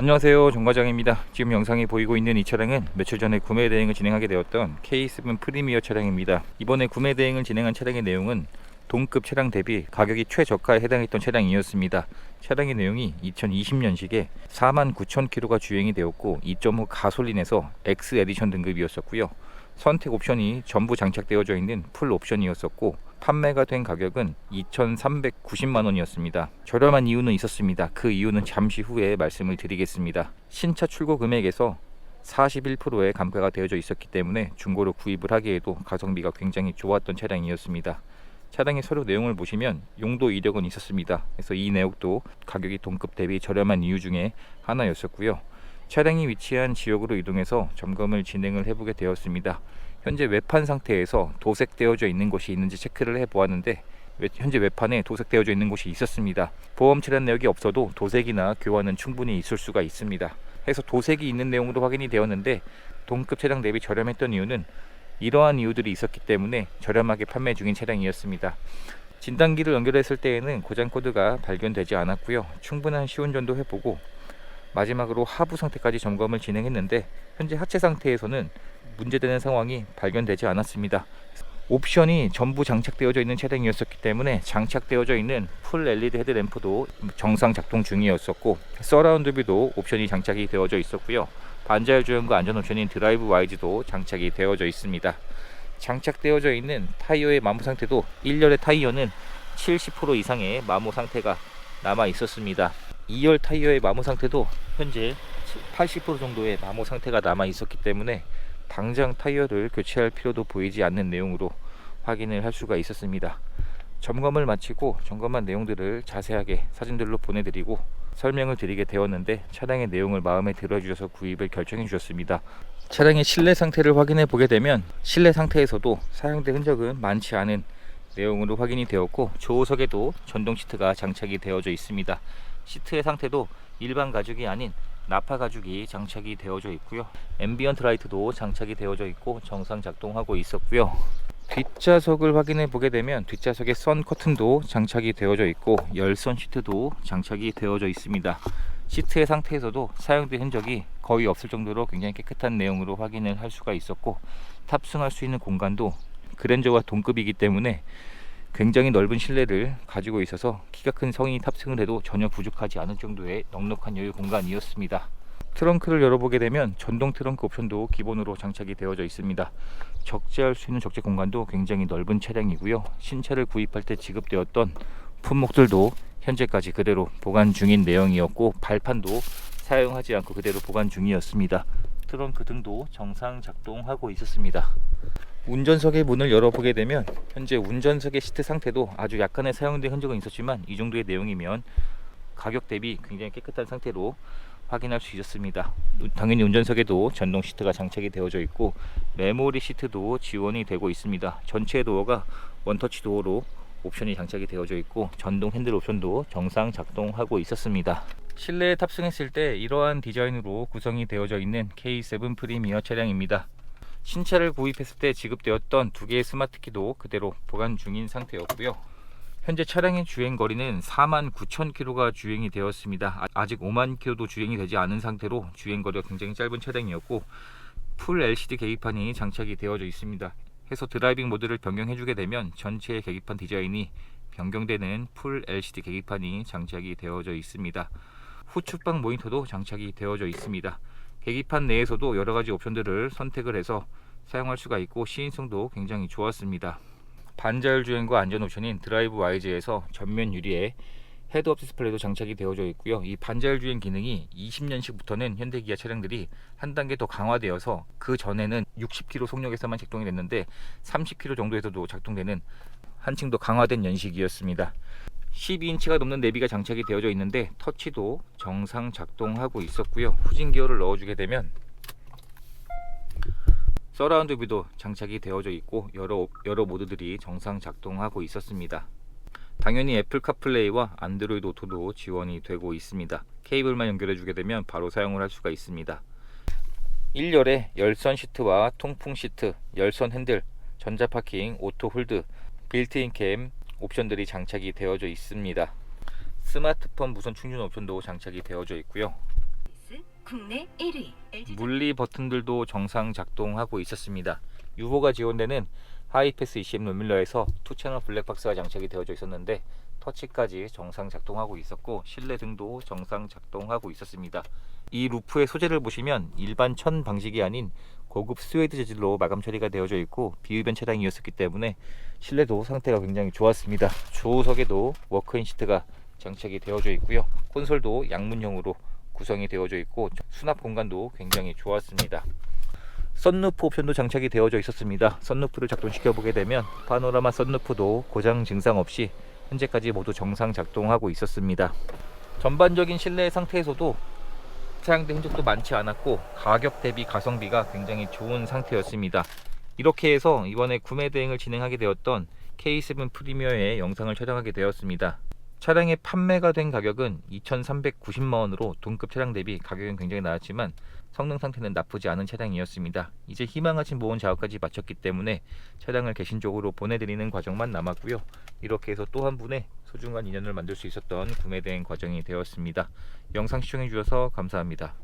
안녕하세요. 정과장입니다. 지금 영상이 보이고 있는 이 차량은 며칠 전에 구매 대행을 진행하게 되었던 K7 프리미어 차량입니다. 이번에 구매 대행을 진행한 차량의 내용은 동급 차량 대비 가격이 최저가에 해당했던 차량이었습니다. 차량의 내용이 2020년식에 49,000km가 주행이 되었고 2.5 가솔린에서 X 에디션 등급이었었고요 선택 옵션이 전부 장착되어져 있는 풀 옵션이었었고 판매가 된 가격은 2,390만 원이었습니다. 저렴한 이유는 있었습니다. 그 이유는 잠시 후에 말씀을 드리겠습니다. 신차 출고 금액에서 41%의 감가가 되어져 있었기 때문에 중고로 구입을 하기에도 가성비가 굉장히 좋았던 차량이었습니다. 차량의 서류 내용을 보시면 용도 이력은 있었습니다. 그래서 이 내역도 가격이 동급 대비 저렴한 이유 중에 하나였었고요. 차량이 위치한 지역으로 이동해서 점검을 진행을 해보게 되었습니다. 현재 외판 상태에서 도색되어져 있는 곳이 있는지 체크를 해보았는데 외- 현재 외판에 도색되어져 있는 곳이 있었습니다. 보험 출연 내역이 없어도 도색이나 교환은 충분히 있을 수가 있습니다. 해서 도색이 있는 내용으로 확인이 되었는데 동급 차량 대비 저렴했던 이유는 이러한 이유들이 있었기 때문에 저렴하게 판매 중인 차량이었습니다. 진단기를 연결했을 때에는 고장 코드가 발견되지 않았고요. 충분한 시운전도 해보고 마지막으로 하부 상태까지 점검을 진행했는데 현재 하체 상태에서는 문제되는 상황이 발견되지 않았습니다. 옵션이 전부 장착되어져 있는 차량이었었기 때문에 장착되어져 있는 풀 LED 헤드램프도 정상 작동 중이었었고 서라운드 뷰도 옵션이 장착이 되어져 있었고요. 반자율 주행과 안전 옵션인 드라이브 와이즈도 장착이 되어져 있습니다. 장착되어져 있는 타이어의 마모 상태도 1열의 타이어는 70% 이상의 마모 상태가 남아 있었습니다. 2열 타이어의 마모 상태도 현재 80% 정도의 마모 상태가 남아 있었기 때문에 당장 타이어를 교체할 필요도 보이지 않는 내용으로 확인을 할 수가 있었습니다. 점검을 마치고 점검한 내용들을 자세하게 사진들로 보내드리고 설명을 드리게 되었는데 차량의 내용을 마음에 들어주셔서 구입을 결정해 주셨습니다. 차량의 실내 상태를 확인해 보게 되면 실내 상태에서도 사용된 흔적은 많지 않은 내용으로 확인이 되었고 조우석에도 전동 시트가 장착이 되어져 있습니다. 시트의 상태도 일반 가죽이 아닌 나파 가죽이 장착이 되어져 있고요. 앰비언트 라이트도 장착이 되어져 있고 정상 작동하고 있었고요. 뒷좌석을 확인해 보게 되면 뒷좌석에 선 커튼도 장착이 되어져 있고 열선 시트도 장착이 되어져 있습니다. 시트의 상태에서도 사용된 흔적이 거의 없을 정도로 굉장히 깨끗한 내용으로 확인을 할 수가 있었고 탑승할 수 있는 공간도 그랜저와 동급이기 때문에 굉장히 넓은 실내를 가지고 있어서 키가 큰 성인이 탑승을 해도 전혀 부족하지 않을 정도의 넉넉한 여유 공간이었습니다. 트렁크를 열어보게 되면 전동 트렁크 옵션도 기본으로 장착이 되어져 있습니다. 적재할 수 있는 적재 공간도 굉장히 넓은 차량이고요. 신차를 구입할 때 지급되었던 품목들도 현재까지 그대로 보관 중인 내용이었고 발판도 사용하지 않고 그대로 보관 중이었습니다. 트렁크 등도 정상 작동하고 있었습니다. 운전석의 문을 열어보게 되면 현재 운전석의 시트 상태도 아주 약간의 사용된 흔적은 있었지만 이 정도의 내용이면 가격 대비 굉장히 깨끗한 상태로 확인할 수 있었습니다. 당연히 운전석에도 전동 시트가 장착이 되어져 있고 메모리 시트도 지원이 되고 있습니다. 전체 도어가 원터치 도어로 옵션이 장착이 되어져 있고 전동 핸들 옵션도 정상 작동하고 있었습니다. 실내에 탑승했을 때 이러한 디자인으로 구성이 되어져 있는 K7 프리미어 차량입니다. 신차를 구입했을 때 지급되었던 두 개의 스마트키도 그대로 보관 중인 상태였고요. 현재 차량의 주행 거리는 4만 9천 킬로가 주행이 되었습니다. 아- 아직 5만 킬로도 주행이 되지 않은 상태로 주행 거리가 굉장히 짧은 차량이었고 풀 LCD 계기판이 장착이 되어져 있습니다. 해서 드라이빙 모드를 변경해주게 되면 전체의 계기판 디자인이 변경되는 풀 LCD 계기판이 장착이 되어져 있습니다. 후측방 모니터도 장착이 되어져 있습니다. 계기판 내에서도 여러 가지 옵션들을 선택을 해서 사용할 수가 있고 시인성도 굉장히 좋았습니다. 반자율 주행과 안전 옵션인 드라이브 와이즈에서 전면 유리에 헤드업 디스플레이도 장착이 되어져 있고요. 이 반자율 주행 기능이 20년식부터는 현대 기아 차량들이 한 단계 더 강화되어서 그 전에는 60km 속력에서만 작동이 됐는데 30km 정도에서도 작동되는 한층 더 강화된 연식이었습니다. 12인치가 넘는 내비가 장착이 되어져 있는데 터치도 정상 작동하고 있었고요. 후진 기어를 넣어주게 되면 서라운드 뷰도 장착이 되어져 있고 여러 여러 모드들이 정상 작동하고 있었습니다. 당연히 애플 카플레이와 안드로이드 오토도 지원이 되고 있습니다. 케이블만 연결해 주게 되면 바로 사용을 할 수가 있습니다. 1열에 열선 시트와 통풍 시트, 열선 핸들, 전자 파킹, 오토 홀드, 빌트인 캠 옵션들이 장착이 되어져 있습니다. 스마트폰 무선 충전 옵션도 장착이 되어져 있고요. 스 국내 1위 LG 물리 버튼들도 정상 작동하고 있었습니다. 유보가 지원되는 하이패스 ECM 룸밀러에서 투 채널 블랙박스가 장착이 되어져 있었는데 터치까지 정상 작동하고 있었고 실내 등도 정상 작동하고 있었습니다. 이 루프의 소재를 보시면 일반 천 방식이 아닌 고급 스웨이드 재질로 마감 처리가 되어져 있고 비흡연 차량이었기 때문에 실내도 상태가 굉장히 좋았습니다. 조우석에도 워크인 시트가 장착이 되어져 있고요. 콘솔도 양문형으로 구성이 되어져 있고 수납 공간도 굉장히 좋았습니다. 썬루프 옵션도 장착이 되어져 있었습니다. 썬루프를 작동시켜 보게 되면 파노라마 썬루프도 고장 증상 없이 현재까지 모두 정상 작동하고 있었습니다. 전반적인 실내 상태에서도 사양된 흔적도 많지 않았고 가격 대비 가성비가 굉장히 좋은 상태였습니다. 이렇게 해서 이번에 구매 대행을 진행하게 되었던 K7 프리미어의 영상을 촬영하게 되었습니다. 차량의 판매가 된 가격은 2,390만 원으로 동급 차량 대비 가격은 굉장히 나았지만 성능 상태는 나쁘지 않은 차량이었습니다. 이제 희망하신 보온 작업까지 마쳤기 때문에 차량을 개신적으로 보내드리는 과정만 남았고요. 이렇게 해서 또 한 분의 소중한 인연을 만들 수 있었던 구매 대행 과정이 되었습니다. 영상 시청해 주셔서 감사합니다.